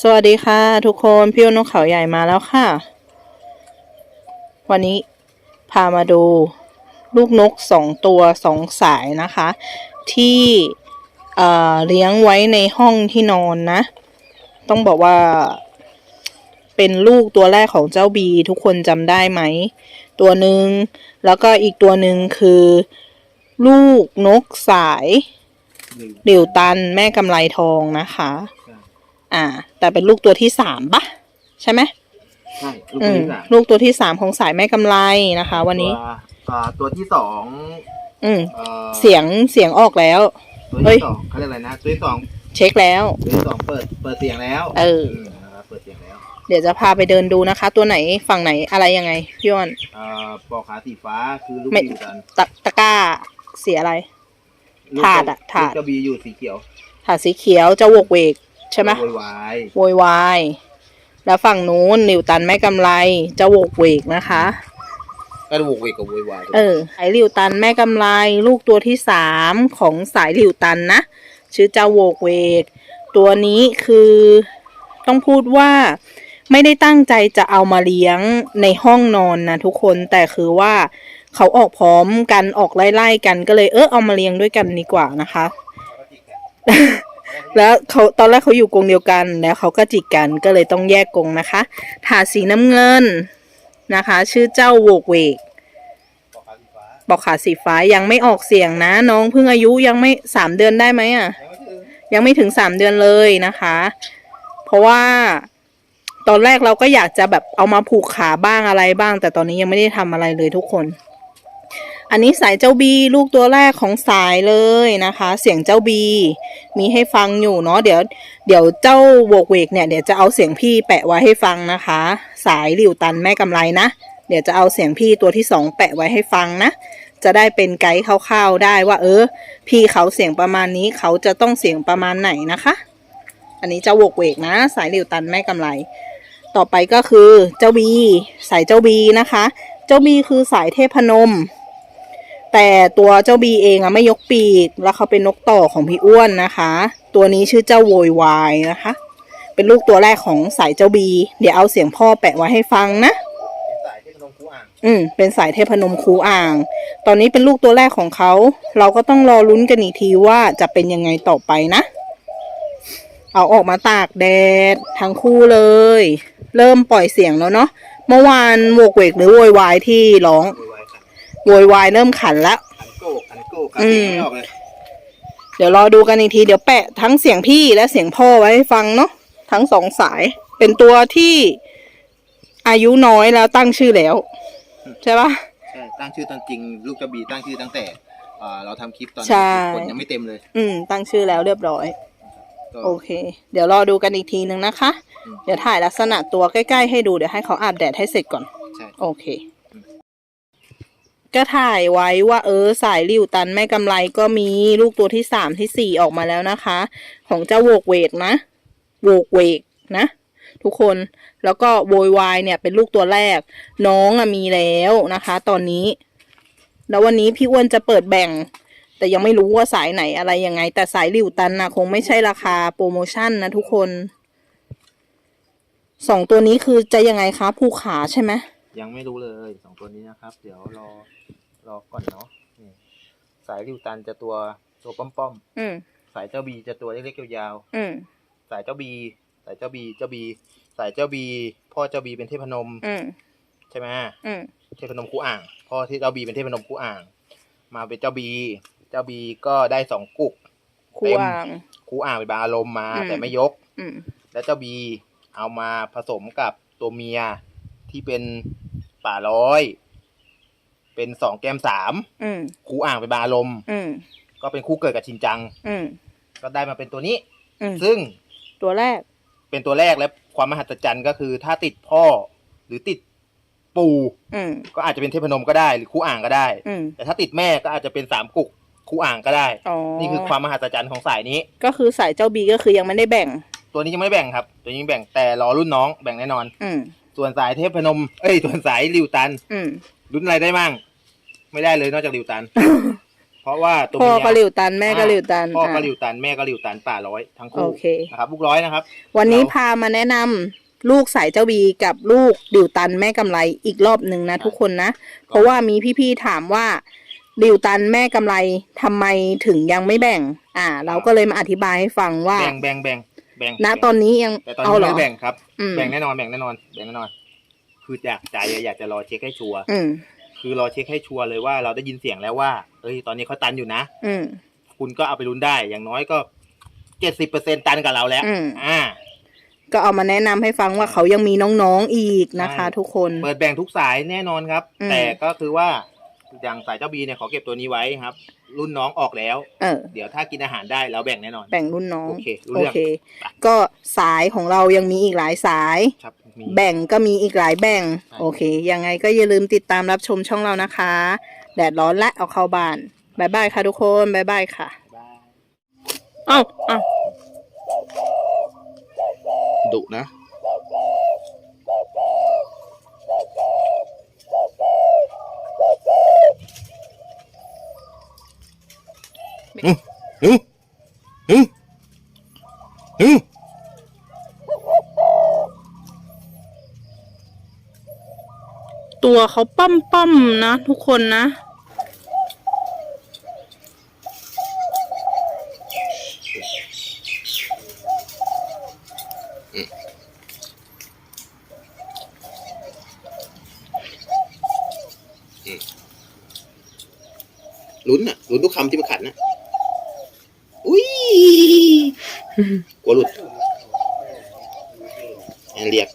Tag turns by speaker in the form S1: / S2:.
S1: สวัสดีค่ะ ทุกคนพี่อ้นนกเขาใหญ่มาแล้วค่ะ วันนี้พามาดูลูกนกสองตัวสองสายนะคะ ที่เอ่อเลี้ยงไว้ในห้องที่นอนนะ ต้องบอกว่า เป็นลูกตัวแรกของเจ้าบี ทุกคนจำได้ไหม ตัวหนึ่งแล้วก็อีกตัวหนึ่งคือ ลูกนกสายหลิวตันแม่กำไลทองนะคะ อ่า แต่เป็นลูกตัวที่สามปะใช่ไหม
S2: ใช่ลูก
S1: อืม
S2: ที่สาม
S1: ลูกตัวที่สามของสายแม่กำไลนะคะ วันนี้
S2: ตัวอ่าตัวที่สอง
S1: อืม
S2: เอ่อ
S1: เสียงเสียงออกแล้ว
S2: ตัว
S1: เอ้ย
S2: ที่สองเขาเรียกอะไรนะตัวที่สอง
S1: เช็คแล้ว
S2: ตัวที่สองเปิดเปิดเสียงแล้ว
S1: เออ
S2: มนะครับเปิดเสียงแล้ว
S1: เดี๋ยวจะพาไปเดินดูนะคะ ตัวไหนฝั่งไหนอะไรยังไงพี่อ้วน
S2: อ่าปอกขาสีฟ้าคือลูก
S1: ไม่
S2: อยู่กัน
S1: ตะตะกร้าเสียอะไร
S2: ลูก
S1: ถาดอะถาด
S2: ลูกกระบีอยู่สีเขียว
S1: ถาดสีเขียวจะโวกเวก ใช่ไหม
S2: โวยวาย
S1: โวยวายแล้วฝั่งนู้นหลิวตันแม่กำไลจะโวกเวกนะคะ
S2: ก็โวกเวกกับโวยวาย
S1: เออสายหลิวตันแม่กำไลลูกตัวที่สามของสายหลิวตันนะ ชื่อเจ้าโวกเวก ตัวนี้คือต้องพูดว่าไม่ได้ตั้งใจจะเอามาเลี้ยงในห้องนอนนะทุกคนแต่คือว่าเขาออกพร้อมกันออกไล่ๆกันก็เลยเออเอามาเลี้ยงด้วยกันดีกว่านะคะ แล้วเขาตอนแรกเขาอยู่กรงเดียวกัน แล้วเขาก็จิกกันก็เลยต้องแยกกรงนะคะถาดสีน้ำเงินนะคะ ชื่อเจ้าโวกเวก
S2: ปอกขาสีฟ้า
S1: บอกขาสีฟ้ายังไม่ออกเสียงนะ น้องเพิ่งอายุยังไม่สามเดือนได้ไหมอะ
S2: ยังไม่ถึง
S1: ยังไม่ถึงสามเดือนเลยนะคะ เพราะว่าตอนแรกเราก็อยากจะแบบเอามาผูกขาบ้างอะไรบ้าง แต่ตอนนี้ยังไม่ได้ทำอะไรเลยทุกคน อันนี้สายเจ้าบีลูกตัวแรกของสายเลยนะคะ เสียงเจ้าบี มีให้ฟังอยู่เนาะเดี๋ยวเดี๋ยวเจ้าโวกเวกเนี่ยเดี๋ยวจะเอาเสียงพี่แปะไว้ให้ฟังนะคะ สายหลิวตันแม่กำไรนะ เดี๋ยวจะเอาเสียงพี่ตัวที่สองแปะไว้ให้ฟังนะ จะได้เป็นไกด์คร่าวๆได้ว่า เออ พี่เขาเสียงประมาณนี้เขาจะต้องเสียงประมาณไหนนะคะ อันนี้เจ้าโวกเวกนะ สายหลิวตันแม่กำไร ต่อไปก็คือเจ้าบี สายเจ้าบีนะคะ เจ้าบีคือสายเทพนม แต่ตัวเจ้าบีเองอะไม่ยกปีก แล้วเขาเป็นนกต่อของพี่อ้วนนะคะ ตัวนี้ชื่อเจ้าโวยวายนะคะ เป็นลูกตัวแรกของสายเจ้าบี เดี๋ยวเอาเสียงพ่อแปะไว้ให้ฟังนะ
S2: เป็นสายที่พนมคูอ่าง
S1: อืมเป็นสายเทพนมคูอ่าง ตอนนี้เป็นลูกตัวแรกของเขา เราก็ต้องรอลุ้นกันอีกทีว่าจะเป็นยังไงต่อไปนะ เอาออกมาตากแดดทั้งคู่เลย เริ่มปล่อยเสียงแล้วเนาะ เมื่อวานโวกเวกหรือโวยวายที่ร้อง
S2: โวยวายขัน
S1: โวยวายเริ่มขันแล้ว
S2: ขันโกกขันโกกขันเสียงไม่ออกเลย
S1: เดี๋ยวรอดูกันอีกทีเดี๋ยวแปะทั้งเสียงพี่และเสียงพ่อไว้ให้ฟังเนาะทั้งสองสาย เป็นตัวที่อายุน้อยแล้วตั้งชื่อแล้ว ใช่ปะ
S2: ใช่ตั้งชื่อตอนจริง ลูกกระบีตั้งชื่อตั้งแต่อ่าเราทำคลิปตอน
S1: ใช่
S2: คนยังไม่เต็มเลย
S1: อืม ตั้งชื่อแล้วเรียบร้อย
S2: ก็
S1: โอเค เดี๋ยวรอดูกันอีกทีนึงนะคะ
S2: อืม
S1: เดี๋ยวถ่ายลักษณะตัวใกล้ ๆ ให้ดูเดี๋ยวให้เขาอาบแดดให้เสร็จก่อน
S2: ใช่
S1: โอเค ก็ถ่ายไว้ว่าเออสายริวตันแม่กำไรก็มีลูกตัวที่สามที่สี่ออกมาแล้วนะคะ ของเจ้าโวกเวกนะโวกเวกนะ ทุกคนแล้วก็โวยวายเนี่ยเป็นลูกตัวแรก น้องอะมีแล้วนะคะ ตอนนี้ แล้ววันนี้พี่อ้วนจะเปิดแบ่ง แต่ยังไม่รู้ว่าสายไหนอะไรยังไง แต่สายหลิวตันนะคงไม่ใช่ราคาโปรโมชั่นนะทุกคนสองตัวนี้คือจะยังไงคะภูขาใช่ไหม
S2: ยังไม่รู้เลยสองตัวนี้นะครับ เดี๋ยวรอรอก่อนเนาะนี่สายริวตันจะตัวตัวป้อม
S1: อืม
S2: ๆสายเจ้าบีจะตัวเล็กๆยาว
S1: อืม
S2: ๆสายเจ้าบี สายเจ้าบีเจ้าบี สายเจ้าบี พ่อเจ้าบีเป็นเทพนม
S1: อืม
S2: ใช่ไหม
S1: อืม
S2: เทพนมคู่อ่าง พ่อที่เจ้าบีเป็นเทพนมคู่อ่าง มาเป็นเจ้าบี เจ้าบีก็ได้สองกุก
S1: คูอ่าง
S2: คู่อ่างเป็นบางอารมณ์มา
S1: อืม
S2: แต่ไม่ยก
S1: อืม
S2: แล้วเจ้าบีเอามาผสมกับตัวเมียที่เป็น ป่าร้อย เป็นสองแก้มสาม
S1: อืม
S2: คู่อ่างเป็นบาอารมณ์
S1: อืม
S2: ก็เป็นคู่เกิดกับชินจัง
S1: อืม
S2: ก็ได้มาเป็นตัวนี้
S1: อืม
S2: ซึ่ง
S1: ตัวแรก
S2: เป็นตัวแรกและความมหัศจรรย์ก็คือถ้าติดพ่อหรือติดปู่
S1: อืม
S2: ก็อาจจะเป็นเทพนมก็ได้หรือคู่อ่างก็ได้
S1: อืม
S2: แต่ถ้าติดแม่ก็อาจจะเป็นสามกุกคู่อ่างก็ได้
S1: อ๋อ
S2: นี่คือความมหัศจรรย์ของสายนี้
S1: ก็คือสายเจ้าบีก็คือยังไม่ได้แบ่ง
S2: ตัวนี้ยังไม่แบ่งครับ ตัวนี้ยังแบ่งแต่รอรุ่นน้องแบ่งแน่นอน
S1: อืม
S2: ส่วนสายเทพนม เอ้ย ส่วนสายริวตัน
S1: อืม
S2: รุ่นอะไรได้มั่ง ไม่ได้เลยนอกจากริวตัน เพราะว่าตัว
S1: พ่อ
S2: เมีย
S1: ก็หลิวตันแม่ก็หลิวตัน
S2: พ่อก็
S1: อะ
S2: หลิวตันแม่ก็หลิวตันป่าร้อยทั้ง
S1: โอ
S2: คู่
S1: เค
S2: นะครับลูกร้อยนะครับ
S1: วันนี้
S2: เรา
S1: พามาแนะนำลูกสายเจ้าบีกับลูกดิวตันแม่กำไรอีกรอบหนึ่งนะทุกคนนะ เพราะว่ามีพี่ๆถามว่าดิวตันแม่กำไรทำไมถึงยังไม่แบ่ง อ่า เราก็เลยมาอธิบายให้ฟังว่า
S2: แบ่งแบ่งแบ่งแบ่ง
S1: ณตอนนี้ยัง
S2: แต่ตอน
S1: เอา
S2: นี้
S1: เหรอ
S2: ไม่แบ่งครับ
S1: อืม
S2: แบ่งแน่นอนแบ่งแน่นอนแบ่งแน่นอน คืออยากใจอะอยากจะรอเช็คให้ชัวร์
S1: อืม
S2: คือรอเช็คให้ชัวร์เลยว่าเราได้ยินเสียงแล้วว่าเอ้ยตอนนี้เขาตันอยู่นะ
S1: อืม
S2: คุณก็เอาไปลุ้นได้อย่างน้อยก็เจ็ดสิบเปอร์เซ็นตันกับเราแล้ว
S1: อืม
S2: อ่า
S1: ก็เอามาแนะนำให้ฟังว่าเขายังมีน้องๆอีกนะคะ
S2: ใช่
S1: ทุกคน
S2: เปิดแบ่งทุกสายแน่นอนครับ
S1: อืม
S2: แต่ก็คือว่าอย่างสายเจ้าบีเนี่ยขอเก็บตัวนี้ไว้ครับ รุ่นน้องออกแล้ว
S1: เออ
S2: เดี๋ยวถ้ากินอาหารได้เราแบ่งแน่นอน
S1: แบ่งรุ่นน้อง
S2: โอเครู้
S1: โอ
S2: เรื่อง
S1: เค ก็สายของเรายังมีอีกหลายสาย
S2: ครับมี
S1: แบ่งก็มีอีกหลายแบ่ง
S2: ใช่
S1: โอเค ยังไงก็อย่าลืมติดตามรับชมช่องเรานะคะ แดดร้อนและเอาเข้าบ้านบายบายค่ะทุกคนบายบายค่ะ
S2: บ้าย
S1: เอ้าเอ้า
S2: ดุนะ อื มอืมอืมอืม
S1: ตัวเขาปั้มปั้มๆนะ ทุกคนนะ
S2: ลุ้นอะลุ้นทุกคำที่มันขัดนะ อุ้ยกลัวหลุดเรียก